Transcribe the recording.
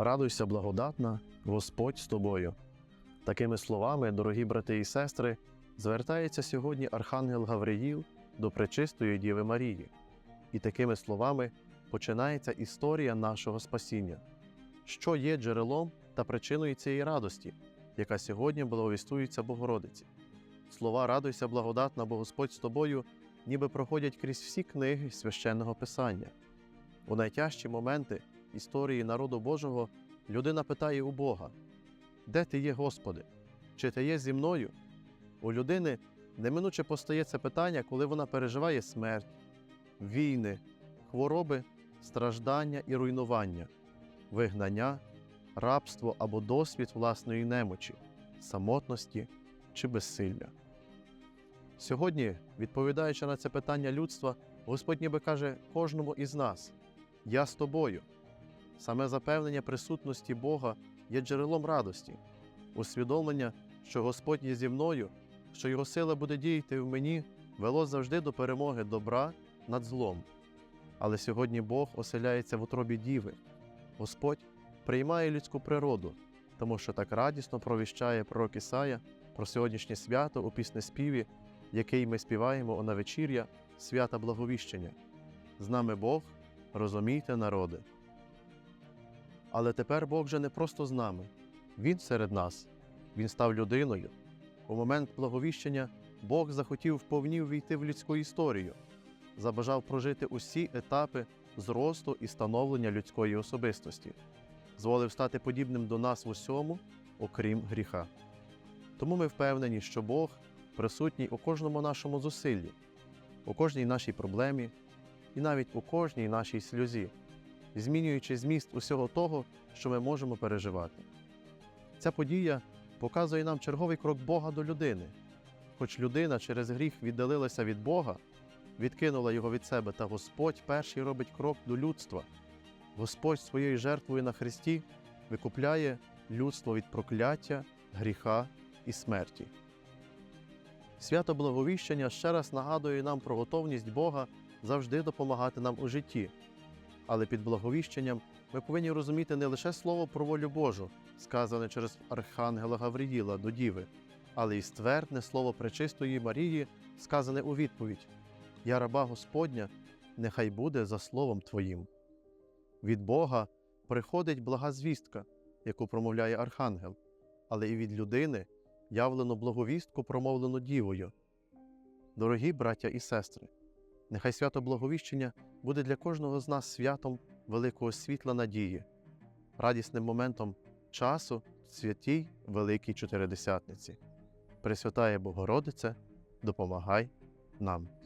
Радуйся, благодатна, Господь з тобою. Такими словами, дорогі брати і сестри, звертається сьогодні Архангел Гавриїл до пречистої Діви Марії. І такими словами починається історія нашого спасіння, що є джерелом та причиною цієї радості, яка сьогодні благовістується Богородиці. Слова Радуйся, благодатна, бо Господь з тобою, ніби проходять крізь всі книги священного Писання. У найтяжчі моменти історії народу Божого людина питає у Бога: Де ти є, Господи? Чи ти є зі мною? У людини неминуче постає це питання, коли вона переживає смерть, війни, хвороби, страждання і руйнування, вигнання, рабство або досвід власної немочі, самотності чи безсилля. Сьогодні, відповідаючи на це питання людства, Господь ніби каже кожному із нас: Я з тобою. Саме запевнення присутності Бога є джерелом радості, усвідомлення, що Господь є зі мною, що Його сила буде діяти в мені, вело завжди до перемоги добра над злом. Але сьогодні Бог оселяється в утробі Діви. Господь приймає людську природу, тому що так радісно провіщає пророк Ісая про сьогоднішнє свято у піснеспіві, який ми співаємо у навечір'я свята Благовіщення. З нами Бог, розумійте, народи. Але тепер Бог вже не просто з нами, Він серед нас, Він став людиною. У момент благовіщення Бог захотів вповні ввійти в людську історію, забажав прожити усі етапи зросту і становлення людської особистості, зволив стати подібним до нас в усьому, окрім гріха. Тому ми впевнені, що Бог присутній у кожному нашому зусиллі, у кожній нашій проблемі і навіть у кожній нашій сльозі змінюючи зміст усього того, що ми можемо переживати. Ця подія показує нам черговий крок Бога до людини. Хоч людина через гріх віддалилася від Бога, відкинула його від себе, та Господь перший робить крок до людства. Господь своєю жертвою на Христі викупляє людство від прокляття, гріха і смерті. Свято Благовіщення ще раз нагадує нам про готовність Бога завжди допомагати нам у житті. Але під благовіщенням ми повинні розуміти не лише слово про волю Божу, сказане через Архангела Гавриїла до Діви, але й ствердне слово пречистої Марії, сказане у відповідь: Я раба Господня, нехай буде за словом Твоїм. Від Бога приходить блага звістка, яку промовляє Архангел, але і від людини явлену благовістку, промовлену Дівою. Дорогі браття і сестри, нехай свято Благовіщення буде для кожного з нас святом великого світла надії, радісним моментом часу святій Великій Чотиридесятниці. Пресвятає Богородице, допомагай нам.